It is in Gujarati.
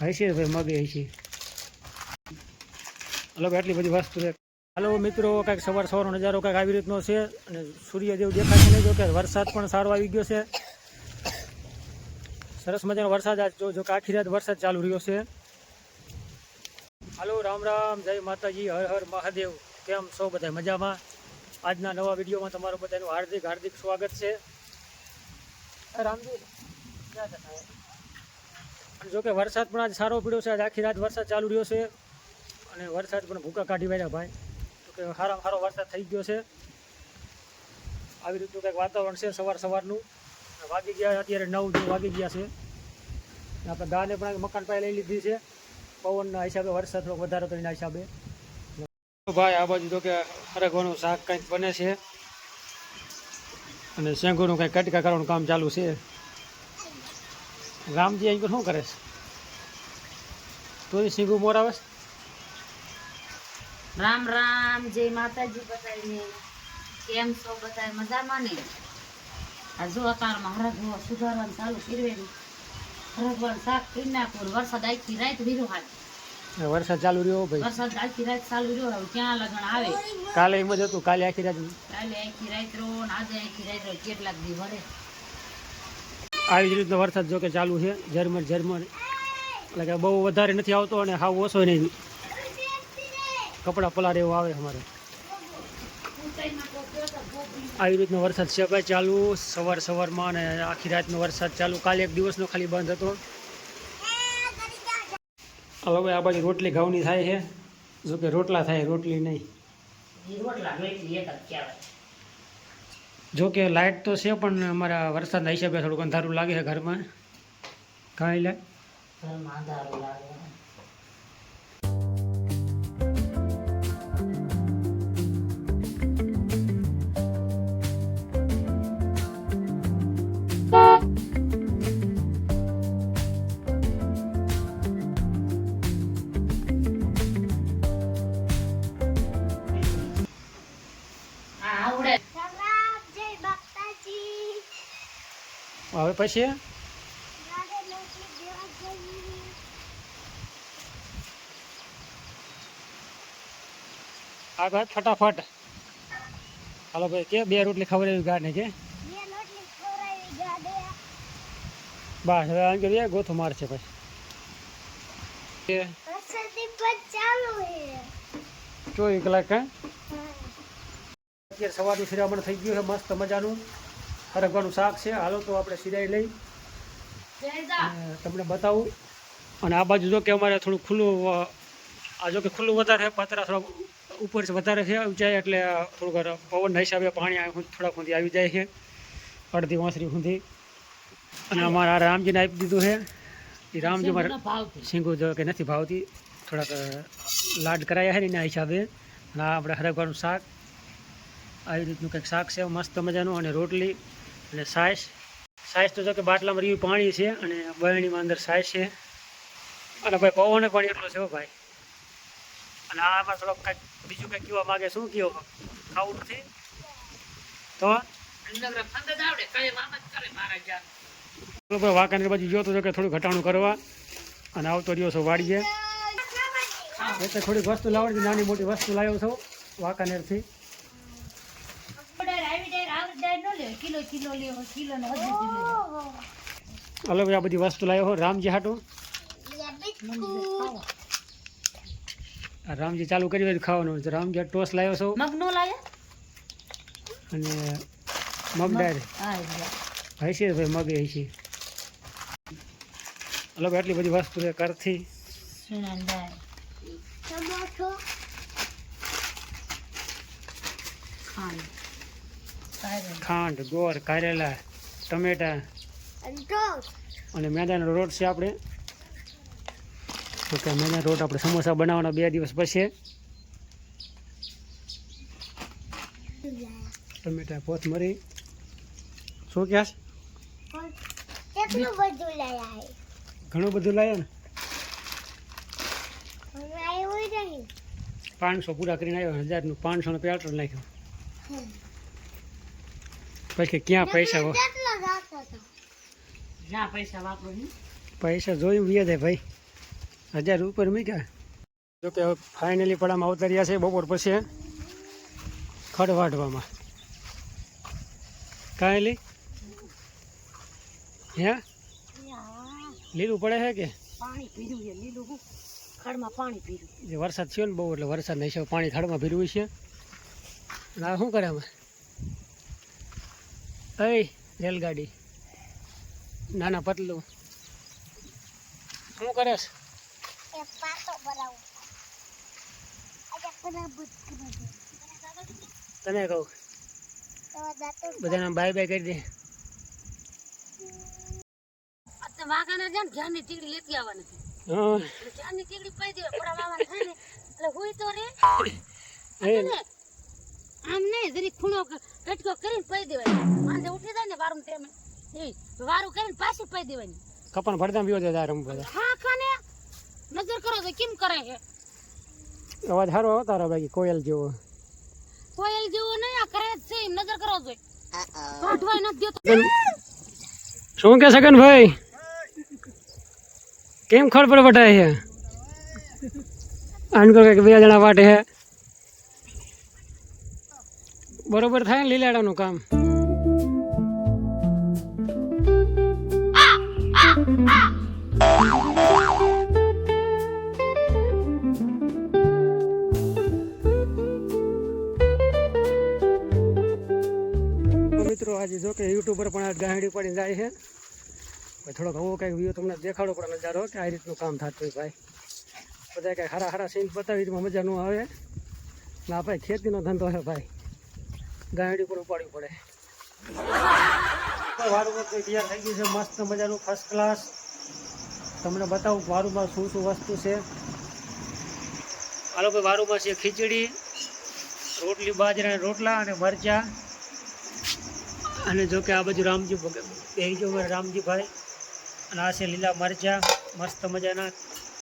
હશે ભાઈ, મગે હશે હલો એટલી બધી વસ્તુ છે. હાલો, મિત્રો, કાંઈક સવાર સવારનો નજારો કાંઈક આવી રીતનો છે અને સૂર્યદેવ દેખાય છે નહીં જો કે વરસાદ પણ સારો આવી ગયો છે. સરસ મજાનો વરસાદ જો જો કે આખી રાત વરસાદ ચાલુ રહ્યો છે. હાલો, રામ રામ, જય માતાજી, હર હર મહાદેવ. કેમ છો બધા મજામાં? આજના નવા વિડીયોમાં તમારું બધાનું હાર્દિક હાર્દિક સ્વાગત છે. રામજી, ક્યાં જતા હે? અને જો કે વરસાદ પણ આજ સારો પડ્યો છે. આજ આખી રાત વરસાદ ચાલુ રહ્યો છે અને વરસાદ પણ ભૂકા કાઢી વાળ્યા ભાઈ. તો કે સારામાં સારો વરસાદ થઈ ગયો છે. આવી રીતનું કંઈક વાતાવરણ છે સવાર સવારનું. વાગી ગયા અત્યારે નવ જેવું વાગી ગયા છે. આપણે ગાને પણ મકાન પાસે લઈ લીધી છે. પવનના હિસાબે વરસાદ થોડોક વધારો તો હિસાબે. ભાઈ આ બાજુ તો કે હરગવાનું શાક કંઈક બને છે. અને શેંગોનું કંઈક કટકા કરવાનું કામ ચાલુ છે. રામજી અહીં શું કરે છે? તોય સિંગુ મોર આવે? રામ રામ જય માતાજી બધાને કેમ છો બધા મજામાં ને? આ જો અતારમાં હરગવો સુધારવાનું ચાલુ કર્યું હરગવાનું શાક કરી નાખું વરસાદ આખી રાત વીરું હાલ. વરસાદ ચાલુ રહ્યો ભાઈ. વરસાદ આખી રાત ચાલુ રહ્યો હવે ક્યાં લગ્ન આવે? કાલે એમ જ હતું કાલે આખી રાત. કાલે આખી રાત રો ને આજે આખી રાત રો કેટલાક દી ભરે આવી જ રીતનો વરસાદ જો કે ચાલુ છે. ઝરમર ઝરમર. એટલે કે બહુ વધારે નથી આવતો અને હાવ ઓછો નહીં કપડાં પલાર એવું આવે અમારે. આવી રીતનો વરસાદ છે ભાઈ ચાલુ. સવાર સવારમાં અને આખી રાતનો વરસાદ ચાલુ. કાલે એક દિવસનો ખાલી બંધ હતો. હવે આ બાજુ રોટલી ઘઉંની થાય છે. જો કે રોટલા થાય, રોટલી નહીં. રોટલા જો કે લાઇટ તો છે, પણ અમારા વરસાદના હિસાબે થોડુંક અંધારું લાગે છે ઘરમાં. કાંઈ લે લાગે. હવે પછી? આ ભાઈ ફટાફટ. હાલો ભાઈ, કે બે રોટલી ખવડાવી ગાડને કે? બસ, હવે આમ કરીએ, ગોથું મારશે પછી. ચોવીસ કલાક અત્યારે સવારનું શિરામણ થઈ ગયું છે, મસ્ત મજાનું. હરગવાનું શાક છે. હાલો તો આપણે સિરાઈ લઈ. તમને બતાવું. અને આ બાજુ જો કે અમારે થોડું ખુલ્લું આ જો કે ખુલ્લું વધારે પાતરા થોડાક ઉપર છે વધારે છે ઊંચાઈ એટલે થોડુંક પવનના હિસાબે પાણી થોડાક સુધી આવી જાય છે. અડધી વાંસરી સુધી. અને અમારા રામજીને આપી દીધું છે. એ રામજી મારે શીંગું જો કે નથી ભાવતી. થોડાક લાડ કરાયા છે ને એના હિસાબે. અને આપણે હરગવાનું શાક. આવી રીતનું કંઈક શાક છે મસ્ત મજાનું. અને રોટલી. અને સાઈસ સાઈસ તો જો કે બાટલામાં રહ્યું પાણી છે અને બરણીમાં અંદર સાઈસ છે. અને ભાઈ પવને પણ એટલો છે ભાઈ. અને આમાં થોડોક કંઈક બીજું કંઈક કહેવા માગે શું કહો ખાવું નથી? તો? વાંકાનેર બાજુ ગયો તો કે થોડું ઘટાણું કરવા. અને આવતો રહ્યો છો વાડીએ. એટલે થોડીક વસ્તુ લાવવાની નાની મોટી વસ્તુ લાવ્યો છો વાંકાનેરથી. કિલો કિલો લેવો કિલો ને હજી અલગ આ બધી વસ્તુ લાવ્યો હો રામજી હાટું. રામજી ચાલુ કરી હોય ખાવાનું. રામજી ટોસ લાવ્યો છો? મગનો લાવ્યો? અને મગ ડાયર હા હશે ભાઈ મગ હશે. અલગ આટલી બધી વસ્તુ છે કરથી ટમાટો. ખાંડ ખાંડ ગોળ કારેલા ટમેટા. અને મેદાનો રોટ છે આપણે. તો કે મેદાનો રોટ આપણે સમોસા બનાવવાના બે દિવસ પછી. ટમેટા કોથમરી. શું ક્યાસ બધું લાયા ઘણું બધું લાવ્યો ને? પાંચસો પૂરા કરીને આવ્યો હજારનું પાંચસો નું પેટ્રોલ નાખ્યું. પછી ક્યાં પૈસા જ્યાં પૈસા વાપરો ને પૈસા જોઈ વ્યા ભાઈ. હજાર ઉપર મૂક્યા જો કે ફાઇનલી પડામાં અવતર્યા છે બપોર પછી ખડવાડવામાં કાંઈ લી? હે? લીલું પડે છે કે? પાણી પીર્યું છે લીલું ખડમાં પાણી પીર્યું વરસાદ થયો ને બહુ એટલે વરસાદ નહીં છે પાણી ખાડમાં ભીરવું છે. ના આ શું કરે અમે અય રેલગાડી. નાના પતલું. શું કરે છે દે. તને કહું. બધાને બાય બાય કરી દે. વાઘાને છે ને ધ્યાનની તીકડી લેતી આવવાની હા. એટલે ધ્યાનની તીકડી પાઈ દેવા પડા વાળા થાય ને. એટલે હુઈ તો રે. આમ નહીં જરી ખૂણો ક- કટકો કરીને પાઈ દેવાની. માંદે ઉઠી જાય ને વારું તેમ. એ વારું કરીને પાછી પાઈ દેવાની. કપન ભરદામ બીઓ જાય રમ બધા હા કને નજર કરો તો કેમ કરે છે? અવાજ હારો તારો બાકી કોયલ જેવો. કોયલ જેવો નહીં આ કરે છે નજર કરો છો કાઢવાય નથી દેતો. શું કે સગન ભાઈ કેમ ખડ પર વટાય છે? આન કો કે બે જણા વાટે છે? બરોબર થાય ને લીલાડાનું કામ? મિત્રો, આજે જો કે યુટ્યુબર પણ આ ગાંડી પડી જાય છે. થોડોક હવો કંઈક વ્યૂ તમને દેખાડો પણ નજારો કે આ રીતનું કામ થતું હોય ભાઈ. બધા કંઈક હારા હારા સીન બતાવી મજા ન આવે. ના, ભાઈ, ખેતીનો ધંધો છે ભાઈ. ગાંડી પર ઉપાડવી પડે. વારું તૈયાર થઈ ગયું છે? મસ્ત મજાનું ફર્સ્ટ ક્લાસ તમને બતાવું વારુમાં શું શું વસ્તુ છે? આ લોકો વારુમાં છે ખીચડી, રોટલી બાજરાના રોટલા અને મરચાં. અને જો કે આ બાજુ રામજી પહેરી ગયો રામજીભાઈ. અને આ છે લીલા મરચાં. મસ્ત મજાના.